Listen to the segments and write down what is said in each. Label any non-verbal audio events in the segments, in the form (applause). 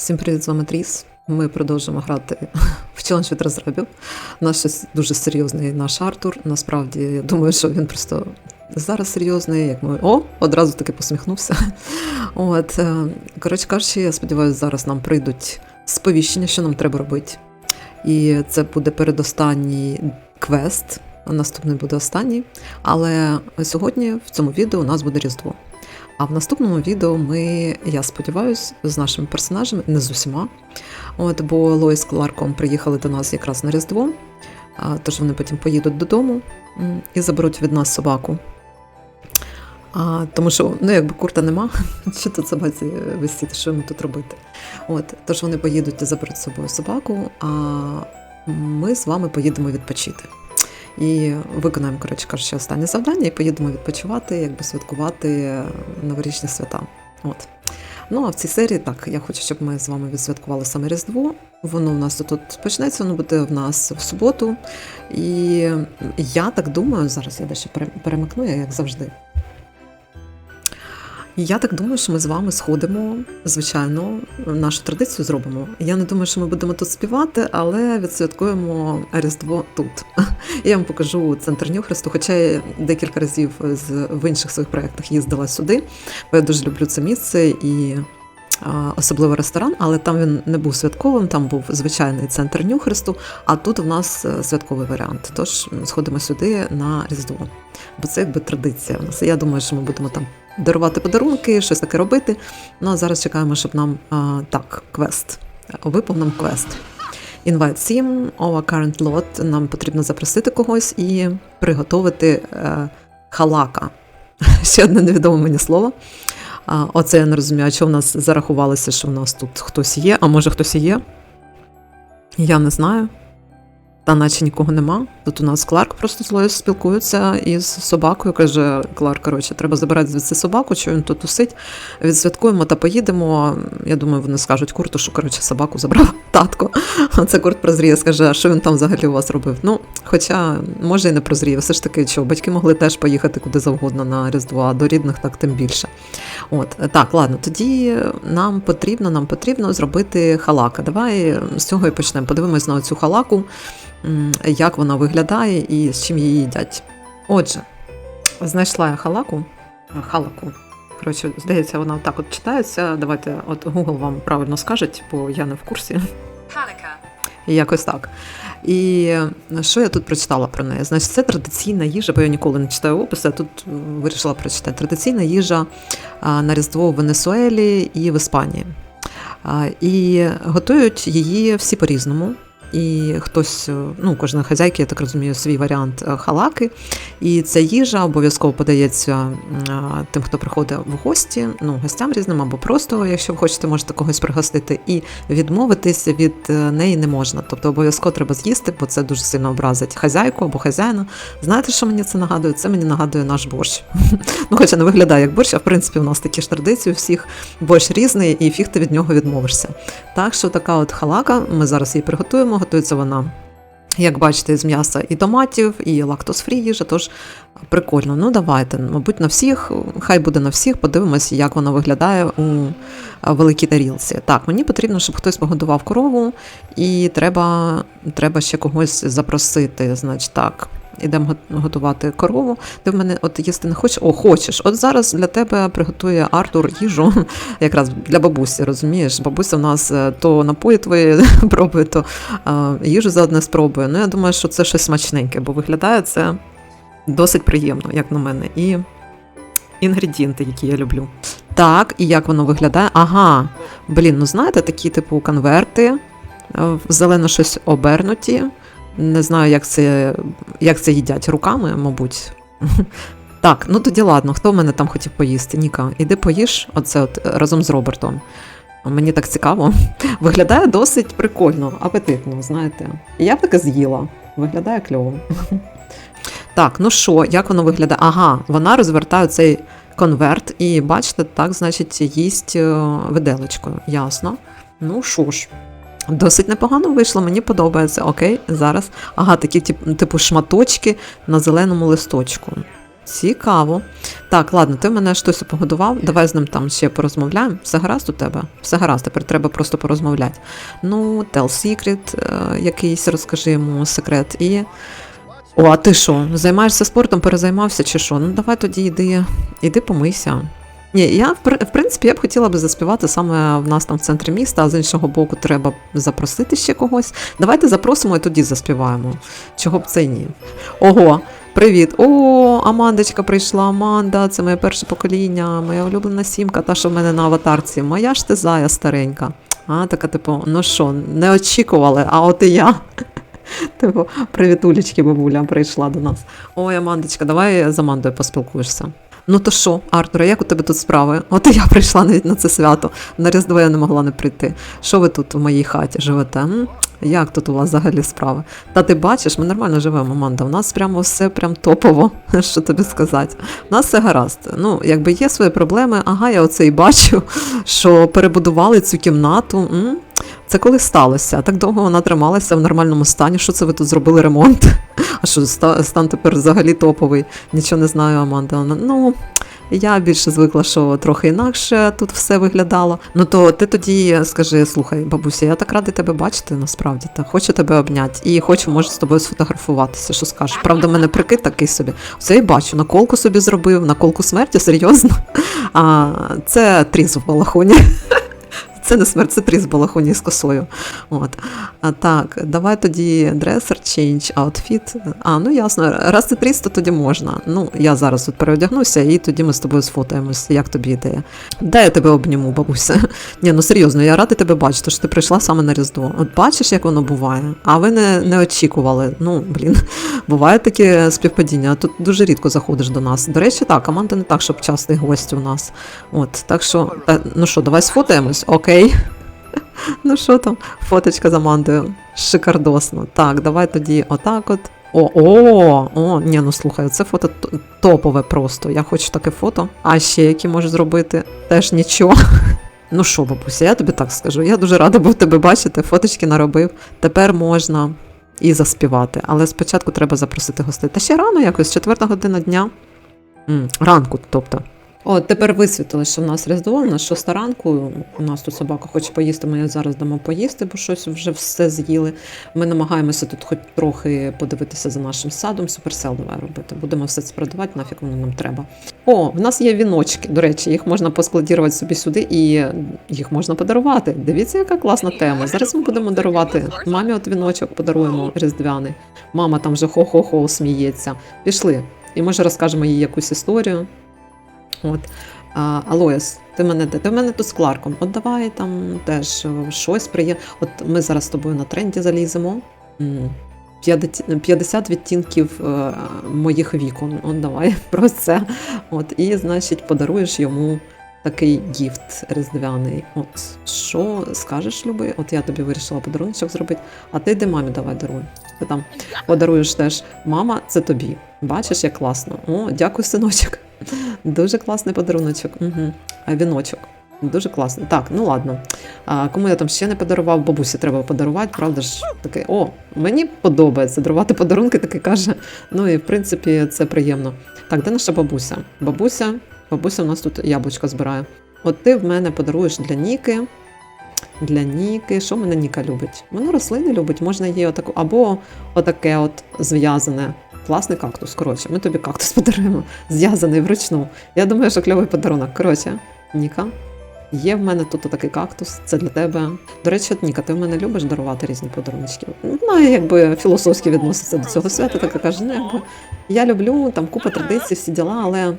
Всім привіт, з вами Тріс. Ми продовжуємо грати (laughs) в челендж від розробів. Наш щось дуже серйозний наш Артур. Насправді, я думаю, що він просто зараз серйозний, як ми. О, одразу таки посміхнувся. (laughs) От, е, коротше кажучи, я сподіваюся, зараз нам прийдуть сповіщення, що нам треба робити. І це буде передостанній квест, наступний буде останній. Але сьогодні в цьому відео у нас буде Різдво. А в наступному відео ми, я сподіваюся, з нашими персонажами, не з усіма. От, бо Лоїс з Кларком приїхали до нас якраз на Різдво, тож вони потім поїдуть додому і заберуть від нас собаку. А, тому що, ну, якби курта нема, (laughs) що тут собаці висіти, що йому тут робити. От, тож вони поїдуть і заберуть з собою собаку, а ми з вами поїдемо відпочити. І виконаємо, коротше кажучи, останнє завдання і поїдемо відпочивати, якби святкувати новорічні свята. От. Ну а в цій серії так, я хочу, щоб ми з вами відсвяткували саме Різдво. Воно в нас тут почнеться, воно буде в нас в суботу. І я так думаю, зараз я дещо пере- перемикну, я як завжди. Я так думаю, що ми з вами сходимо, звичайно, нашу традицію зробимо. Я не думаю, що ми будемо тут співати, але відсвяткуємо Різдво тут. (laughs) Я вам покажу центр Нюхресту, хоча я декілька разів в інших своїх проєктах їздила сюди, бо я дуже люблю це місце і особливо ресторан, але там він не був святковим, там був звичайний центр Нюхресту, а тут у нас е, святковий варіант. Тож сходимо сюди на Різдво. Бо це якби традиція у нас. Я думаю, що ми будемо там дарувати подарунки, щось таке робити. Ну а зараз чекаємо, щоб нам а, так, квест. Випав нам квест. Invite 7, our current lot. Нам потрібно запросити когось і приготувати е, халака. (laughs) Ще одне невідоме мені слово. А, оце я не розумію, а що в нас зарахувалося, що в нас тут хтось є, а може хтось є. Я не знаю. Та наче нікого нема. Тут у нас Кларк просто з Лоїс спілкується із собакою. Каже Кларк, коротше, треба забирати звідси собаку, що він тут тусить. Відсвяткуємо та поїдемо. Я думаю, вони скажуть Курту, що коротше собаку забрав (laughs) татко. А це Курт прозріє, скаже, а що він там взагалі у вас робив? Ну, хоча, може, і не прозріє. Все ж таки, що батьки могли теж поїхати куди завгодно на Різдво, а до рідних так тим більше. От так, ладно, тоді нам потрібно, нам потрібно зробити халака. Давай з цього і почнемо. Подивимось на цю халаку, як вона виглядає і з чим її їдять. Отже, знайшла я халаку. Халаку. Коротше, здається, вона так от читається. Давайте, от Google вам правильно скаже, бо я не в курсі. І якось так. І е, що я тут прочитала про неї? Значить, це традиційна їжа, бо я ніколи не читаю описи, а тут е, вирішила прочитати. Традиційна їжа на Різдво в Венесуелі і в Іспанії. І готують її всі по-різному. І хтось, е, ну, кожна хазяйка, я так розумію, свій варіант е, халаки. І ця їжа обов'язково подається тим, хто приходить в гості, ну, гостям різним, або просто, якщо ви хочете, можете когось пригостити. І відмовитися від е, неї не можна. Тобто обов'язково треба з'їсти, бо це дуже сильно образить хазяйку або хазяїна. Знаєте, що мені це нагадує? Це мені нагадує наш борщ. (laughs) Ну, хоча не виглядає як борщ, а в принципі у нас такі ж традиції у всіх борщ різний, і фіг ти від нього відмовишся. Так що така от халака, ми зараз її приготуємо. Готується вона. Як бачите, з м'яса і томатів, і лактосфрі їжа, тож прикольно. Ну давайте, мабуть, на всіх, хай буде на всіх, подивимося, як вона виглядає у великій тарілці. Так, мені потрібно, щоб хтось погодував корову, і треба, треба ще когось запросити. Значить, так. Ідемо готувати корову. Ти в мене от їсти не хочеш? О, хочеш. От зараз для тебе приготує Артур їжу, (laughs) якраз для бабусі, розумієш? Бабуся в нас е, то напої твої (laughs) пробує, то а, їжу заодне спробує. Ну, я думаю, що це щось смачненьке, бо виглядає це досить приємно, як на мене. І інгредієнти, які я люблю. Так, і як воно виглядає? Ага, блін, ну знаєте, такі типу конверти, е, зелено щось обернуті. Не знаю, як це, як це їдять руками, мабуть. (laughs) Так, ну тоді ладно, хто в мене там хотів поїсти? Ніка, іди поїж оце от разом з Робертом. Мені так цікаво. (laughs) Виглядає досить прикольно, апетитно, знаєте. Я б таке з'їла. Виглядає кльово. (laughs) Так, ну що, як воно виглядає? Ага, вона розвертає цей конверт і бачите, так, значить, їсть е, виделочкою. Ясно. Ну що ж, досить непогано вийшло, мені подобається. Окей, зараз. Ага, такі типу шматочки на зеленому листочку. Цікаво. Так, ладно, ти мене щось погодував. Давай з ним там ще порозмовляємо. Все гаразд у тебе? Все гаразд, тепер треба просто порозмовляти. Ну, tell secret, е, якийсь розкажи йому секрет. І. О, а ти що? Займаєшся спортом, перезаймався чи що? Ну давай тоді йди, іди помийся. Ні, я в принципі я б хотіла би заспівати саме в нас там в центрі міста, а з іншого боку, треба запросити ще когось. Давайте запросимо і тоді заспіваємо. Чого б це ні? Ого, привіт! О, Амандочка прийшла. Аманда, це моє перше покоління, моя улюблена сімка, та що в мене на аватарці. Моя ж ти зая старенька. А, така, типу, ну що, не очікували, а от і я. (laughs) Типу, привітулечки, бабуля прийшла до нас. Ой, Амандочка, давай з Амандою поспілкуєшся. Ну то що, Артуре, як у тебе тут справи? От і я прийшла навіть на це свято. На Різдво я не могла не прийти. Що ви тут в моїй хаті живете? М? Як тут у вас взагалі справи? Та ти бачиш, ми нормально живемо, Аманда. У нас прямо все прям топово, (laughs) що тобі сказати. У нас все гаразд. Ну, якби є свої проблеми, ага, я оце і бачу, (laughs) що перебудували цю кімнату. М? Це коли сталося? Так довго вона трималася в нормальному стані. Що це ви тут зробили ремонт? А що стан тепер взагалі топовий? Нічого не знаю, Аманда. Ну, я більше звикла, що трохи інакше тут все виглядало. Ну то ти тоді скажи: слухай, бабуся, я так радий тебе бачити насправді. Та хочу тебе обняти і хочу, може, з тобою сфотографуватися. Що скажеш? Правда, в мене прикид такий собі. Все я бачу, наколку собі зробив, наколку смерті, серйозно. А це тріз в балахоні. Це не смерть, це тріз балахоні з косою. От. А так, давай тоді дресер, change, outfit. А, ну ясно, раз це тріз, то тоді можна. Ну, я зараз тут переодягнуся, і тоді ми з тобою сфотаємось. Як тобі ідея? Дай я тебе обніму, бабуся. (laughs) Ні, ну серйозно, я рада тебе бачити, що ти прийшла саме на Різдво. От бачиш, як воно буває, а ви не, не очікували. Ну, блін, (laughs) буває таке співпадіння. Тут дуже рідко заходиш до нас. До речі, так, команда не так, щоб частий гость у нас. От, так що, та, ну що, давай сфотаємось, окей. (laughs) Ну що там, фоточка з Амандою. Шикардосно. Так, давай тоді отак от. О, о, о, ні, ну слухай, це фото топове просто. Я хочу таке фото. А ще які можеш зробити? Теж нічого. (laughs) Ну що, бабуся, я тобі так скажу. Я дуже рада був тебе бачити, фоточки наробив. Тепер можна і заспівати. Але спочатку треба запросити гостей. Та ще рано якось, четверта година дня. Ранку, тобто. От тепер висвітили, що в нас Різдво, у нас шоста ранку. У нас тут собака хоче поїсти. Ми зараз дамо поїсти, бо щось вже все з'їли. Ми намагаємося тут хоч трохи подивитися за нашим садом. Суперсел давай робити. Будемо все це продавати, нафіг воно нам треба. О, в нас є віночки. До речі, їх можна поскладірувати собі сюди і їх можна подарувати. Дивіться, яка класна тема. Зараз ми будемо дарувати. Мамі от віночок подаруємо різдвяний. Мама там вже хо-хо-хо сміється. Пішли. І може розкажемо їй якусь історію. От. Алоїс, ти мене де? Ти мене тут з Кларком. От давай там теж е, щось приємне. От ми зараз з тобою на тренді заліземо. М, 50 50 відтінків е, моїх вікон. От давай (laughs) про це. От, і, значить, подаруєш йому такий гіфт різдвяний. От що скажеш, люби? От я тобі вирішила подарунок зробити, а ти йди мамі давай даруй. Ти там подаруєш теж мама, це тобі. Бачиш, як класно. О, дякую, синочок. Дуже класний подаруночок. Угу. Віночок. Дуже класно. Так, ну ладно. А, кому я там ще не подарував, бабусі треба подарувати, правда ж? Таке, о, мені подобається дарувати подарунки, таке каже. Ну і в принципі це приємно. Так, де наша бабуся? Бабуся, бабуся у нас тут яблучко збирає. От ти в мене подаруєш для Ніки. Для Ніки. Що мене Ніка любить? Вона рослини любить, можна їй отаку, або отаке от зв'язане. Класний кактус. Коротше, ми тобі кактус (laughs) подаруємо. Зв'язаний вручну. Я думаю, що кльовий подарунок. Коротше, Ніка, є в мене тут такий кактус, це для тебе. До речі, Ніка, ти в мене любиш дарувати різні подарунки? Вона якби філософськи відноситься до цього свята, така каже, ну якби я люблю там купа традицій, всі діла, але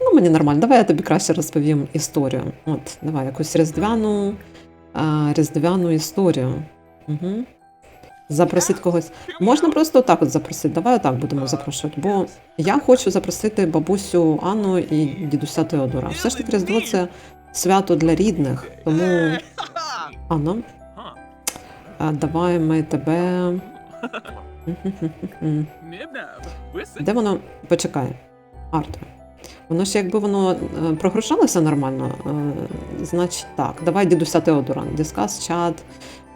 ну мені нормально. Давай я тобі краще розповім історію. От, давай якусь різдвяну, а, різдвяну історію. Угу. Запросити когось. Можна просто отак от запросити. Давай отак будемо запрошувати. Бо я хочу запросити бабусю Анну і дідуся Теодора. Все ж таки Різдво це свято для рідних. Тому Анна, а давай ми тебе. (laughs) Де воно? Почекай. Артур. Воно ж якби воно е, прогрушалося нормально, е, значить так. Давай дідуся Теодора. Discuss chat.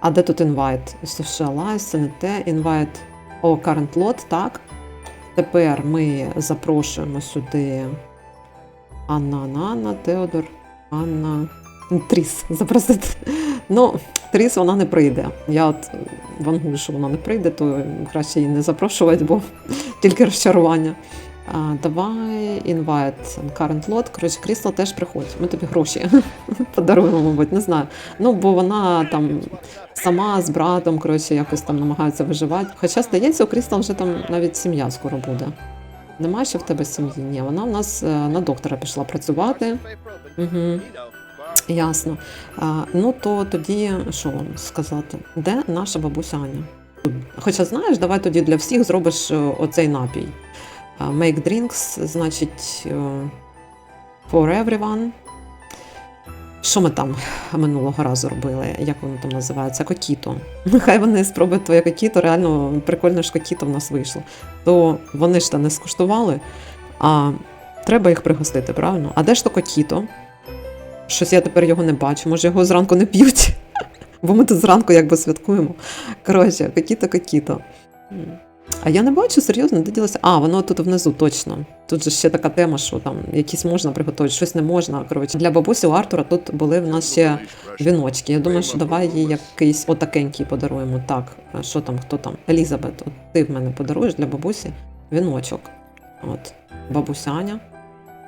А де тут invite? Socialize, це не те. Invite. О, current lot, так. Тепер ми запрошуємо сюди Анна, Анна, Теодор, Анна. Тріс запросити. Ну, Тріс вона не прийде. Я от вангую, що вона не прийде, то краще її не запрошувати, бо тільки розчарування. Давай інвайт current lot. Коротше, Крісла теж приходь. Ми тобі гроші (laughs) подаруємо, мабуть, не знаю. Ну, бо вона там сама з братом, коротше, якось там намагається виживати. Хоча, здається, у Крісла вже там навіть сім'я скоро буде. Немає ще в тебе сім'ї? Ні, вона в нас е, на доктора пішла працювати. Угу. Ясно. А, ну то тоді що вам сказати? Де наша бабуся Аня? Хоча знаєш, давай тоді для всіх зробиш е, оцей напій. Make drinks, значить, е, for everyone. Що ми там минулого разу робили? Як воно там називається? Кокіто. (laughs) Хай вони спробують твоє кокіто, реально прикольне ж кокіто в нас вийшло. То вони ж та не скуштували, а треба їх пригостити, правильно? А де ж то кокіто? Щось я тепер його не бачу. Може, його зранку не п'ють. (laughs) Бо ми тут зранку якби святкуємо. Коротше, кокіто, кокіто. М. А я не бачу, серйозно, де ділося? А, воно тут внизу, точно. Тут же ще така тема, що там якісь можна приготувати, щось не можна. Коротше, для бабусі у Артура тут були в нас ще віночки. Я думаю, що давай їй якийсь отакенький подаруємо. Так, що там, хто там? Елізабет, от ти в мене подаруєш для бабусі віночок. От, бабуся Аня.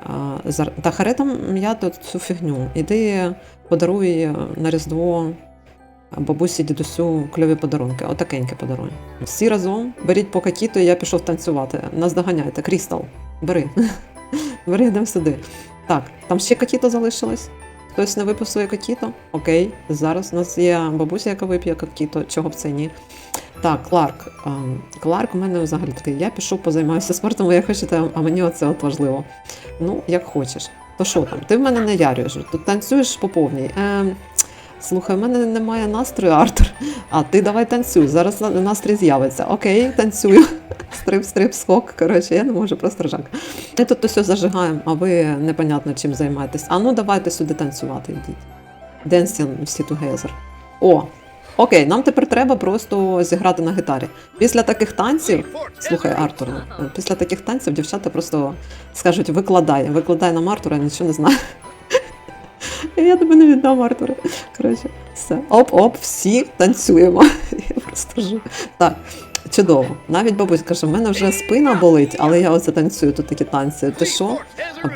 А, Та харе там я тут цю фігню. Іди подаруй на Різдво бабусі, дідусю кльові подарунки. Отакеньке подаруй. Всі разом беріть по і я пішов танцювати. Нас доганяйте. Крістал, бери. (laughs) бери, йдемо сюди. Так, там ще кокіто залишилось. Хтось не випив своє кокіто? Окей, зараз у нас є бабуся, яка вип'є кокіто, чого б це ні. Так, Кларк. Кларк у мене взагалі такий. Я пішов позаймаюся спортом, я хочу, а мені оце от важливо. Ну, як хочеш. То що там? Ти в мене не ярюєш, тут танцюєш по повній. Е, слухай, в мене немає настрою, Артур. А ти давай танцюй. Зараз настрій з'явиться. Окей, танцюю. Стрип, стрип, скок. Коротше, я не можу просто ржак. Ми тут усе зажигаємо, а ви непонятно чим займаєтесь. А ну давайте сюди танцювати йдіть. Dancing всі together. О, окей, нам тепер треба просто зіграти на гітарі. Після таких танців, слухай, Артур, після таких танців дівчата просто скажуть: викладай, викладай нам Артура, я нічого не знаю. Я тебе не віддам, Артуре. Коротше, все. Оп-оп, всі танцюємо. (laughs) Я просто жу. Так, чудово. Навіть бабусь каже, в мене вже спина болить, але я оце танцюю, тут такі танці. Ти що?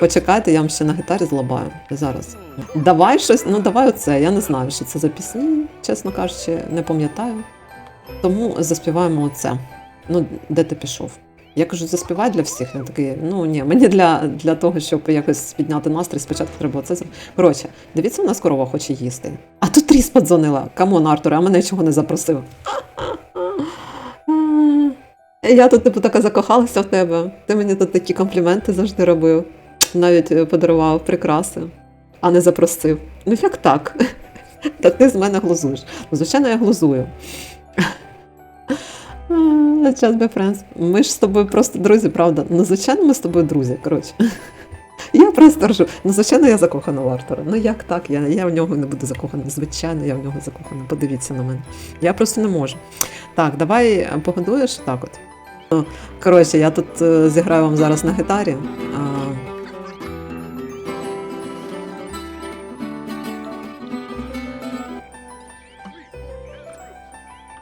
Почекайте, я вам ще на гітарі злабаю. Зараз. Давай щось, ну давай оце. Я не знаю, що це за пісні, чесно кажучи, не пам'ятаю. Тому заспіваємо оце. Ну, де ти пішов? Я кажу, заспівай для всіх. Він такий, ну ні, мені для, для того, щоб якось підняти настрій, спочатку треба це. зробити». Коротше, дивіться, у нас корова хоче їсти. А тут тріс подзвонила. Камон, Артуре, а мене чого не запросив. Я тут типу така закохалася в тебе. Ти мені тут такі компліменти завжди робив. Навіть е, подарував прикраси, а не запросив. Ну як так? Та ти з мене глузуєш. Звичайно, я глузую. Час be friends. Ми ж з тобою просто друзі, правда? Ну, звичайно, ми з тобою друзі. Коротше. (laughs) Я просто ржу. Ну, звичайно, я закохана в Артура. Ну як так? Я, я в нього не буду закохана. Звичайно, я в нього закохана. Подивіться на мене. Я просто не можу. Так, давай погодуєш так от. Ну, Коротше, я тут е, зіграю вам зараз на гітарі. А,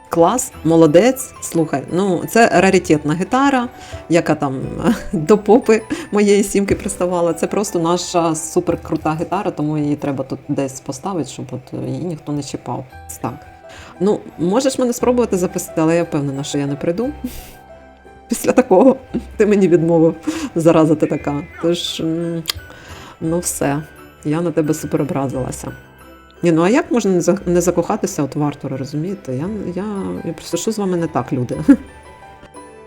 Клас, молодець. Слухай, ну це раритетна гітара, яка там (laughs) до попи моєї сімки приставала. Це просто наша суперкрута гітара, тому її треба тут десь поставити, щоб от її ніхто не чіпав. Так. Ну, можеш мене спробувати запросити, але я впевнена, що я не прийду. (laughs) Після такого ти мені відмовив. Зараза ти така. Тож, ну все, я на тебе супер образилася. Ні, ну а як можна не закохатися от в Артура, розумієте? Я, я, я просто що з вами не так, люди? (laughs)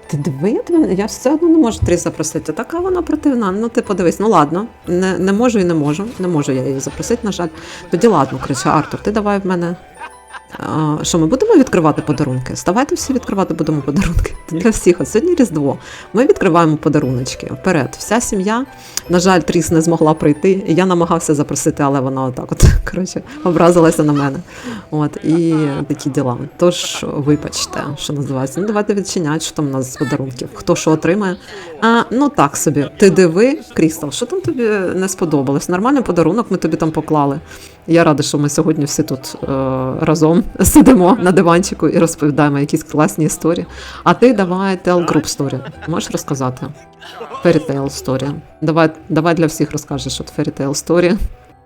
Ти диви, я, все одно не можу Тріс запросити. Така вона противна. Ну ти подивись, ну ладно, не, не можу і не можу. Не можу я її запросити, на жаль. Тоді ладно, кричу, Артур, ти давай в мене Що ми будемо відкривати подарунки? Ставайте всі відкривати будемо подарунки (laughs) для всіх. От сьогодні Різдво. Ми відкриваємо подаруночки. Вперед, вся сім'я. На жаль, Тріс не змогла прийти. Я намагався запросити, але вона отак, от (laughs) коротше, образилася на мене. От і такі діла. Тож, вибачте, що називається. Ну давайте відчиняти, що там у нас з подарунків. Хто що отримає? А ну так собі. Ти диви, Крістал, що там тобі не сподобалось? Нормальний подарунок ми тобі там поклали. Я рада, що ми сьогодні всі тут е, разом (laughs) сидимо на диванчику і розповідаємо якісь класні історії. А ти давай tell group story. Можеш розказати? Fairy tale story. Давай, давай для всіх розкажеш от fairy tale story.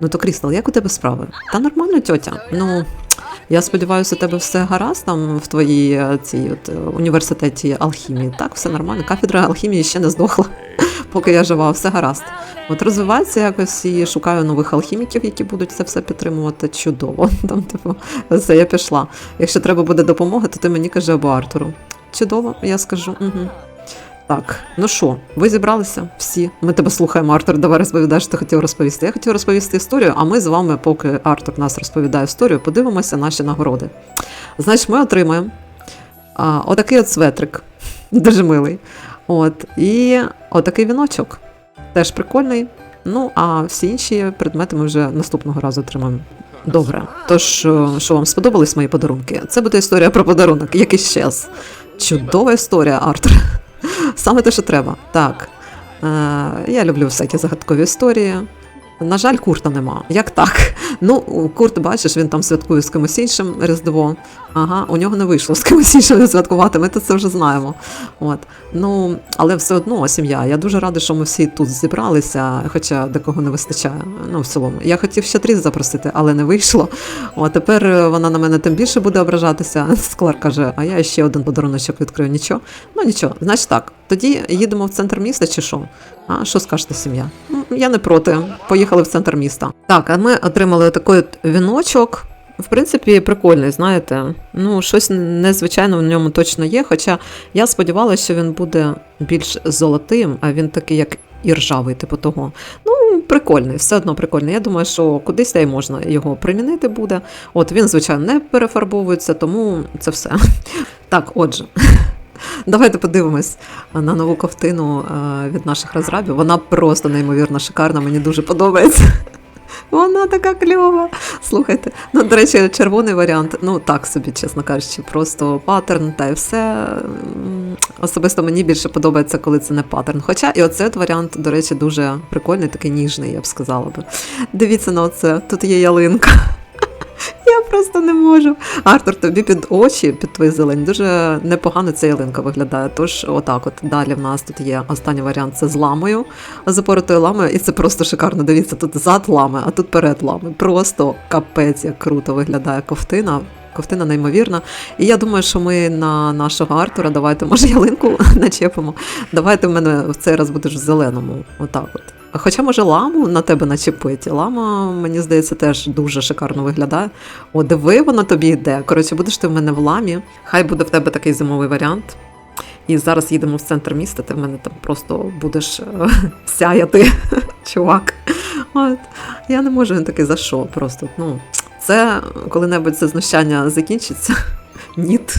Ну то Крістал, як у тебе справи? Та нормально, тьотя. Ну я сподіваюся, у тебе все гаразд там в твоїй е, цій от е, університеті алхімії. Так, все нормально. Кафедра алхімії ще не здохла, поки я жива, все гаразд. От розвивається якось і шукаю нових алхіміків, які будуть це все підтримувати. Чудово. (laughs) Там, типу, все, я пішла. Якщо треба буде допомога, то ти мені кажи або Артуру. Чудово, я скажу. Угу. Так, ну що, ви зібралися всі? Ми тебе слухаємо, Артур. Давай розповідай, що ти хотів розповісти. Я хотів розповісти історію, а ми з вами, поки Артур нас розповідає історію, подивимося наші нагороди. Значить, ми отримаємо а, отакий от светрик, (laughs) дуже милий. От, і отакий віночок. Теж прикольний. Ну, а всі інші предмети ми вже наступного разу отримаємо. Добре. Тож, що що вам сподобались мої подарунки? Це буде історія про подарунок, який щез. Чудова історія, Артур. (laughs) Саме те, що треба. Так. Е, я люблю всякі загадкові історії. На жаль, курта нема. Як так? Ну, курт, бачиш, він там святкує з кимось іншим Різдво. Ага, у нього не вийшло з кимось іншим святкувати, ми то це вже знаємо. От. Ну, але все одно сім'я. Я дуже рада, що ми всі тут зібралися, хоча декого не вистачає. Ну, в цілому. Я хотів ще тріс запросити, але не вийшло. О, тепер вона на мене тим більше буде ображатися. (laughs) Склар каже, а я ще один подаруночок відкрию. Нічого. Ну нічого, значить так. Тоді їдемо в центр міста чи що? А що скажете, сім'я? Я не проти. Поїхали в центр міста. Так, а ми отримали такий от віночок. В принципі, прикольний, знаєте. Ну, щось незвичайне в ньому точно є. Хоча я сподівалася, що він буде більш золотим, а він такий, як і ржавий, типу того. Ну, прикольний, все одно прикольний. Я думаю, що кудись та й можна його примінити буде. От він, звичайно, не перефарбовується, тому це все. (laughs) Так, отже. (laughs) Давайте подивимось на нову ковтину від наших розрабів. Вона просто неймовірно шикарна, мені дуже подобається. Вона така кльова. Слухайте, ну, до речі, червоний варіант, ну так собі, чесно кажучи, просто паттерн та й все. Особисто мені більше подобається, коли це не паттерн. Хоча і оцей варіант, до речі, дуже прикольний, такий ніжний, я б сказала би. Дивіться на оце, тут є ялинка. (laughs) Я просто не можу. Артур, тобі під очі, під твої зелень, дуже непогано ця ялинка виглядає. Тож, отак, от далі в нас тут є останній варіант це з ламою, з опоротою ламою, і це просто шикарно. Дивіться, тут зад лами, а тут перед лами. Просто капець, як круто виглядає ковтина. Ковтина неймовірна. І я думаю, що ми на нашого Артура давайте, може, ялинку (laughs) начепимо. Давайте в мене в цей раз будеш в зеленому. Отак от. Хоча, може, ламу на тебе начепити. Лама, мені здається, теж дуже шикарно виглядає. О, диви, воно тобі йде. Коротше, будеш ти в мене в ламі. Хай буде в тебе такий зимовий варіант. І зараз їдемо в центр міста, ти в мене там просто будеш е, (laughs) сяяти, (laughs) чувак. От. Я не можу він такий за що? Просто, ну, це коли-небудь це знущання закінчиться. Ніт,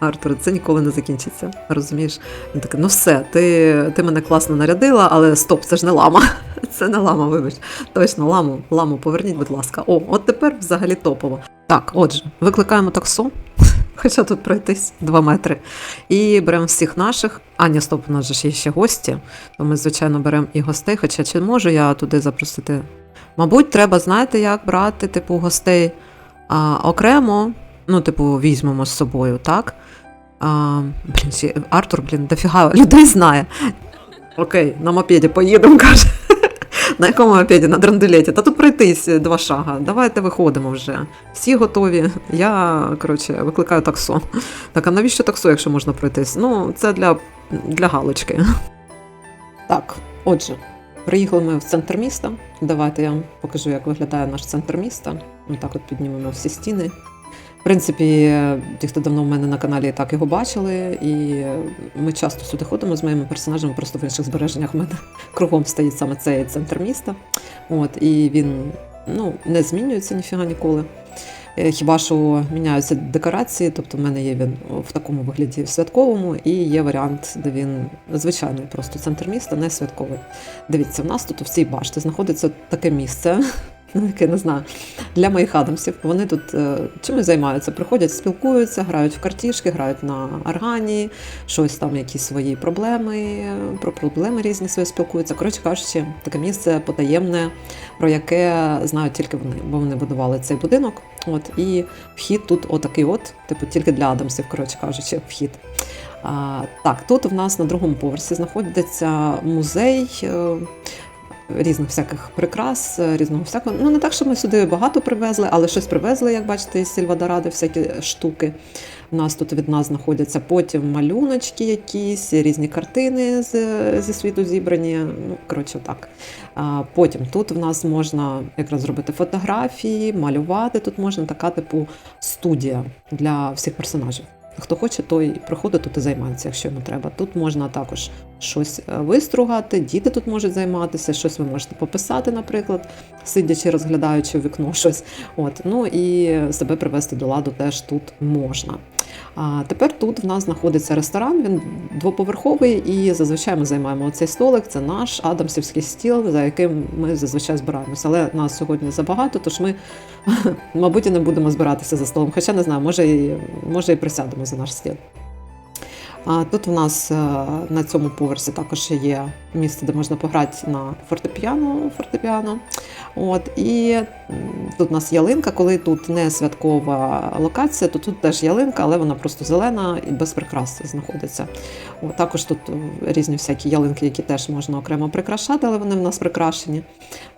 Артур, це ніколи не закінчиться. Розумієш? Він такий, ну все, ти ти мене класно нарядила, але стоп, це ж не лама. (laughs) Це не лама, вибач. Точно, ламу, ламу, поверніть, будь ласка. О, от тепер взагалі топово. Так, отже, викликаємо таксо. (laughs) Хоча тут пройтись 2 метри. І беремо всіх наших. А, ні, стоп, у нас же є ще гості. То ми, звичайно, беремо і гостей. Хоча чи можу я туди запросити? Мабуть, треба, знаєте, як брати, типу, гостей а, окремо ну, типу, візьмемо з собою, так? А, Блін, Артур, блін, дофіга людей знає. Окей, на мопеді поїдемо, каже. На якому мопеді? На драндулеті. Та тут пройтись два шага. Давайте виходимо вже. Всі готові. Я, коротше, викликаю таксо. Так, а навіщо таксо, якщо можна пройтись? Ну, це для, для галочки. Так, отже. Приїхали ми в центр міста. Давайте я вам покажу, як виглядає наш центр міста. Отак от піднімемо всі стіни. В принципі, ті, хто давно в мене на каналі так його бачили, і ми часто сюди ходимо з моїми персонажами, просто в інших збереженнях в мене (laughs) кругом стоїть саме цей центр міста. От, І він ну, не змінюється ніфіга ніколи. Е, Хіба що міняються декорації, тобто в мене є він в такому вигляді святковому, і є варіант, де він звичайний, просто центр міста, не святковий. Дивіться, в нас тут у всій башті знаходиться таке місце, яке не знаю, для моїх адамсів. Вони тут е, чимось займаються, приходять, спілкуються, грають в картішки, грають на органі, щось там, якісь свої проблеми, е, про проблеми різні свої спілкуються. Коротше кажучи, таке місце потаємне, про яке знають тільки вони, бо вони будували цей будинок. От і вхід тут отакий, от, типу, тільки для адамсів, коротше кажучи, вхід. А, так, тут в нас на другому поверсі знаходиться музей. Різних всяких прикрас, е, різного всякого. Ну не так, що ми сюди багато привезли, але щось привезли, як бачите, із Сільвадоради, всякі штуки. У нас тут від нас знаходяться потім малюночки якісь, різні картини з, зі світу зібрані. Ну, коротше, так. А потім тут в нас можна якраз зробити фотографії, малювати. Тут можна така, типу, студія для всіх персонажів. Хто хоче, той приходить тут і займається, якщо йому треба. Тут можна також щось е, вистругати, діти тут можуть займатися, щось ви можете пописати, наприклад, сидячи, розглядаючи вікно щось. От, ну і себе привести до ладу теж тут можна. А тепер тут в нас знаходиться ресторан, він двоповерховий, і зазвичай ми займаємо цей столик. Це наш адамсівський стіл, за яким ми зазвичай збираємося. Але нас сьогодні забагато, тож ми, (laughs) мабуть, і не будемо збиратися за столом. Хоча не знаю, може і, може і присядемо за наш стіл. А тут у нас е, на цьому поверсі також є місце, де можна пограти на фортепіано. фортепіано. От, і тут у нас ялинка, коли тут не святкова локація, то тут теж ялинка, але вона просто зелена і без прикрас знаходиться. От, також тут е, різні всякі ялинки, які теж можна окремо прикрашати, але вони в нас прикрашені.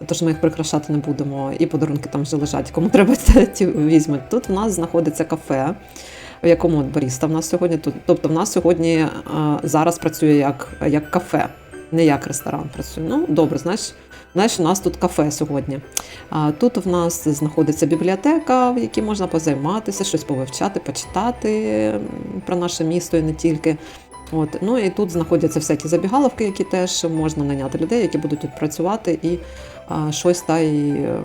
Тож ми їх прикрашати не будемо. І подарунки там вже лежать. Кому треба, (laughs) ті візьмуть. Тут в нас знаходиться кафе в якому баріста в нас сьогодні. Тобто в нас сьогодні е, зараз працює як, як кафе, не як ресторан працює. Ну, добре, знаєш, знаєш, у нас тут кафе сьогодні. Тут в нас знаходиться бібліотека, в якій можна позайматися, щось повивчати, почитати про наше місто і не тільки. От. Ну і тут знаходяться всякі забігаловки, які теж можна наняти людей, які будуть тут працювати, і щось та й е,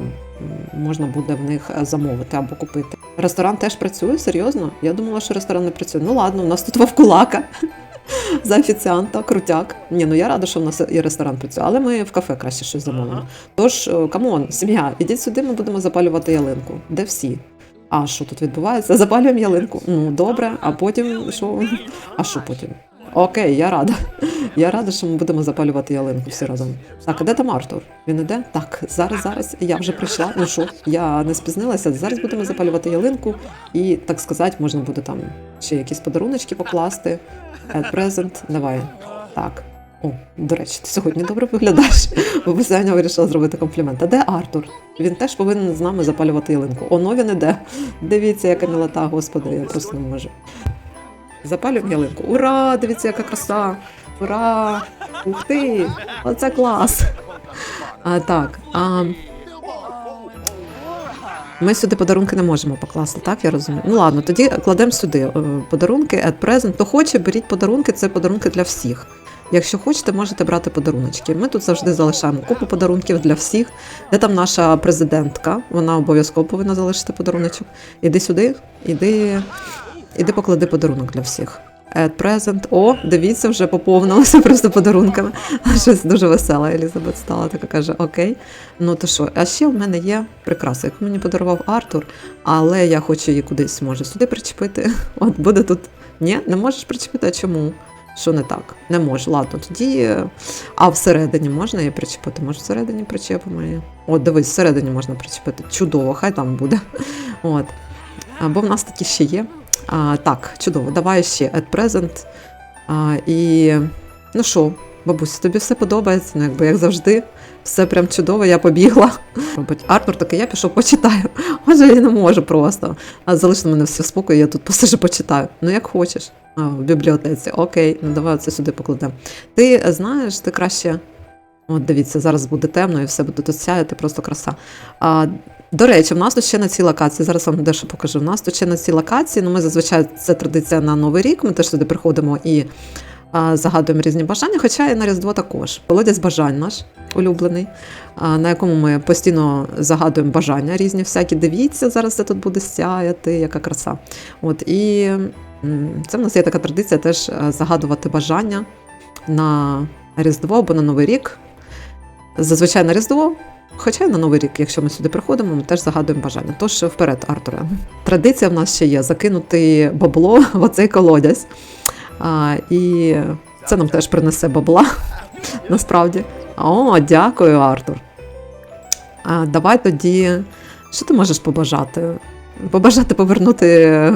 можна буде в них замовити або купити. Ресторан теж працює, серйозно? Я думала, що ресторан не працює. Ну ладно, у нас тут вовкулака (laughs) за офіціанта, крутяк. Ні, ну я рада, що в нас і ресторан працює, але ми в кафе краще щось замовимо. Тож, е, камон, сім'я, ідіть сюди, ми будемо запалювати ялинку. Де всі? А що тут відбувається? Запалюємо ялинку. Ну, добре, а потім що? А що потім? Окей, я рада. Я рада, що ми будемо запалювати ялинку всі разом. Так, а де там Артур? Він іде? Так, зараз, зараз. Я вже прийшла. Ну що, я не спізнилася. Зараз будемо запалювати ялинку, і так сказати, можна буде там ще якісь подаруночки покласти. At present. Давай. Так. О, до речі, ти сьогодні добре виглядаєш. Бо вирішила зробити комплімент. А де Артур? Він теж повинен з нами запалювати ялинку. Оно він іде. Дивіться, яка милота, господи, я просто не можу. Запалюємо ялинку. Ура! Дивіться, яка краса! Ура! Ух ти! Оце клас! А, так. А, ми сюди подарунки не можемо покласти, так я розумію. Ну ладно, тоді кладемо сюди е, подарунки at present. Хто хоче, беріть подарунки, це подарунки для всіх. Якщо хочете, можете брати подаруночки. Ми тут завжди залишаємо купу подарунків для всіх. Де там наша президентка? Вона обов'язково повинна залишити подаруночок. Іди сюди, іди, іди поклади подарунок для всіх. At present. О, дивіться, вже поповнилося просто подарунками. (laughs) Щось дуже веселе. Елізабет стала така каже: Окей, ну то що? А ще в мене є прикраса, яку мені подарував Артур, але я хочу її кудись може сюди причепити. (laughs) От буде тут. Ні, не можеш причепити, а чому? Що не так? Не можу. Ладно, тоді. е, А всередині можна її причепити? Може, всередині причепимо її? От, дивись, всередині можна причепити. Чудово, хай там буде. (laughs) От. Або в нас такі ще є. А, так, чудово, давай ще at present. А, і ну що, бабуся, тобі все подобається, ну якби як завжди. Все прям чудово, я побігла. (laughs) Артур такий, я пішов почитаю. (laughs) Отже, я не можу просто. А залиште мене все в спокій, я тут (laughs) посижу почитаю. Ну як хочеш. А, в бібліотеці. Окей, ну давай це сюди покладемо. Ти е, знаєш, ти краще. От дивіться, зараз буде темно і все буде тут сяяти, просто краса. А, до речі, в нас тут ще на цій локації, зараз вам дещо покажу. В нас тут ще на цій локації, ну ми зазвичай це традиція на Новий рік, ми теж сюди приходимо і а, загадуємо різні бажання, хоча і на Різдво також. Колодязь бажань наш улюблений, а, на якому ми постійно загадуємо бажання різні всякі. Дивіться, зараз це тут буде сяяти, яка краса. От, і це в нас є така традиція теж загадувати бажання на Різдво або на Новий рік. Зазвичай на Різдво, хоча й на Новий рік, якщо ми сюди приходимо, ми теж загадуємо бажання. Тож вперед, Артуре. Традиція в нас ще є закинути бабло в оцей колодязь. А, і це нам теж принесе бабла, насправді. О, дякую, Артур. А, давай тоді. Що ти можеш побажати? Побажати повернути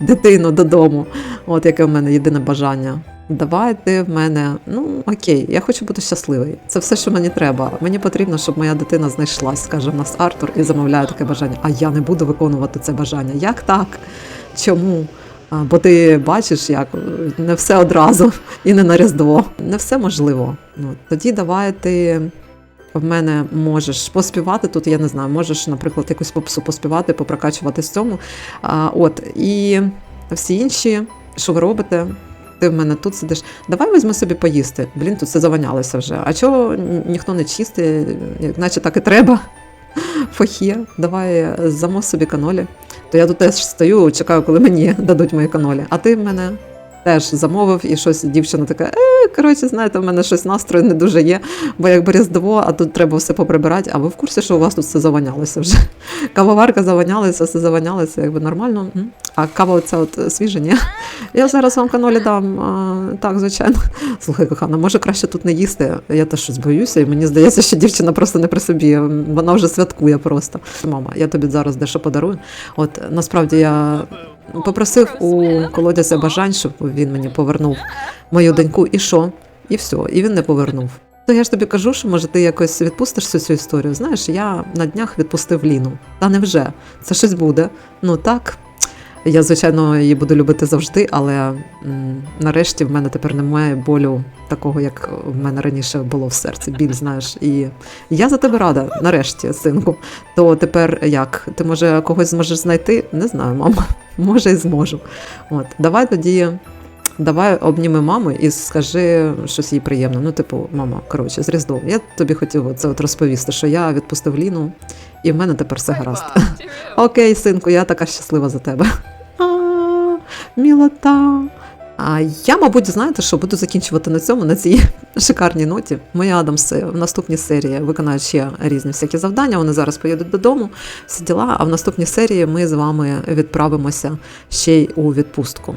дитину додому. От яке в мене єдине бажання. Давайте в мене, ну окей, я хочу бути щасливий. Це все, що мені треба. Мені потрібно, щоб моя дитина знайшлась, каже в нас Артур, і замовляє таке бажання. А я не буду виконувати це бажання. Як так? Чому? Бо ти бачиш, як е, не все одразу і не на Різдво. Не все можливо. Ну, тоді давай ти в мене можеш поспівати тут, я не знаю, можеш, наприклад, якусь попсу поспівати, попрокачуватись в цьому. А, от, і всі інші, що ви робите, ти в мене тут сидиш. Давай візьми собі поїсти. Блін, тут все заванялося вже. А чого ніхто не чистить, наче так і треба. (laughs) Фахія, давай замо собі канолі. То я тут теж стою, чекаю, коли мені (laughs) дадуть мої канолі. А ти в мене теж замовив і щось дівчина така, е, коротше, знаєте, в мене щось настрою не дуже є, бо якби різдво, а тут треба все поприбирати. А ви в курсі, що у вас тут все заванялося вже? (laughs) Кавоварка заванялася, все заванялося, якби нормально. А кава оця от свіжа, ні? Я зараз вам канолі дам. А, так, звичайно. Слухай, кохана, може краще тут не їсти. Я теж щось боюся, і мені здається, що дівчина просто не при собі. Вона вже святкує просто. Мама, я тобі зараз дещо подарую. От насправді я попросив у колодязя бажань, щоб він мені повернув мою доньку, і що? І все, і він не повернув. То я ж тобі кажу, що може ти якось відпустиш всю цю історію. Знаєш, я на днях відпустив Ліну. Та невже? Це щось буде. Ну так. Я, звичайно, її буду любити завжди, але м, нарешті в мене тепер немає болю такого, як в мене раніше було в серці. Біль, знаєш. І я за тебе рада, нарешті, синку. То тепер як? Ти може когось зможеш знайти? Не знаю, мама. (laughs) Може, і зможу. От, давай тоді. Давай обніми маму і скажи щось їй приємне. Ну, типу, мама, коротше, з Різдвом. Я тобі хотів це от розповісти, що я відпустив Ліну, і в мене тепер все гаразд. (laughs) Окей, синку, я така щаслива за тебе. Мілота. А я, мабуть, знаєте, що буду закінчувати на цьому, на цій (laughs) шикарній ноті. Моя Адамс в наступній серії виконають ще різні всякі завдання. Вони зараз поїдуть додому, всі діла. А в наступній серії ми з вами відправимося ще й у відпустку.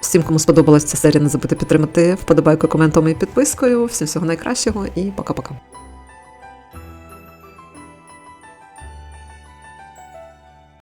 Всім, кому сподобалася ця серія, не забудьте підтримати вподобайкою, коментом і підпискою. Всім всього найкращого і пока-пока.